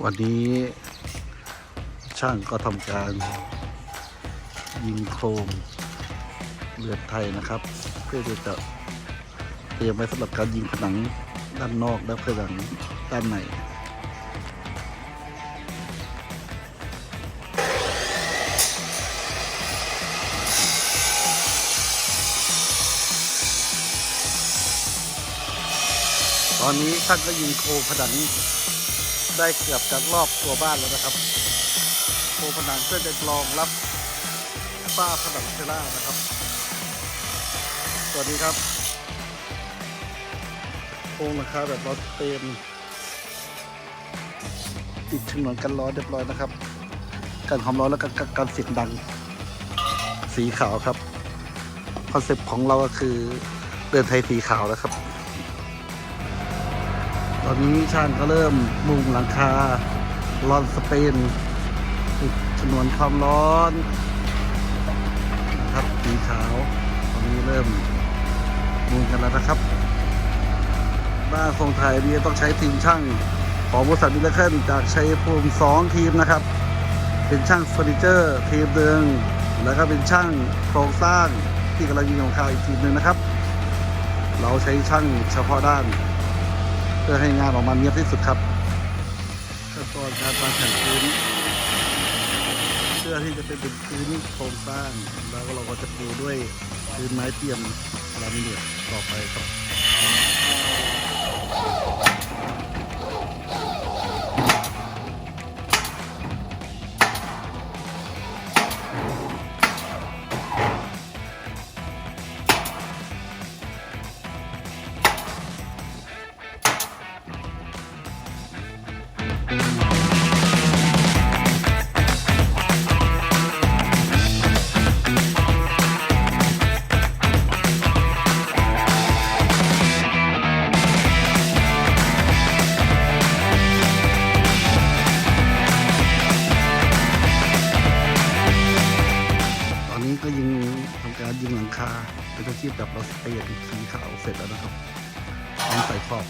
วันนี้ช่างก็ทำการ ยิงโครงเรือนไทยนะครับ เพื่อที่จะเตรียมไว้สำหรับการยิงผนังด้านนอกและผนังด้านในตอนนี้ท่านก็ยิงโครงผนัง ได้เกือบจะรอบตัวบ้านแล้วนะครับโครงผนังเพื่อจะรองรับฝ้าผนังเซล่านะครับ สวัสดีครับโครงหลังคาแบบรอสเตนติดฉนวนกันร้อนเรียบร้อยนะครับ กันความร้อนและกันกันกันเสียงดัง สีขาวครับคอนเซ็ปต์ของเราก็คือเรือนไทยสีขาวนะครับ ตอนนี้ช่างก็เริ่มมุงหลังคาลอนสเปนติดฉนวนความร้อนครับสีขาว ตอนนี้เริ่มมุงกันแล้วนะครับบ้านทรงไทยนี่ต้องใช้ทีมช่างของบริษัทมิลเลอร์จากชัยภูมิสองทีมนะครับ เป็นช่างเฟอร์นิเจอร์ทีมหนึ่งแล้วก็เป็นช่างโครงสร้างที่กำลังยิงของคาอีกทีมหนึ่งนะครับ เราใช้ช่างเฉพาะด้าน เพื่อให้งานออกมาเนียบที่สุดครับขั้นตอนการวางแผนพื้นเพื่อที่จะเป็นเป็นพื้นโครงสร้าง แล้วเราก็จะปูด้วยพื้นไม้เทียมลามิเนตต่อไปครับ คาเป็นอาชีพแบบเราสเปรย์สีขาวเสร็จแล้วนะครับต้องใส่ขอบ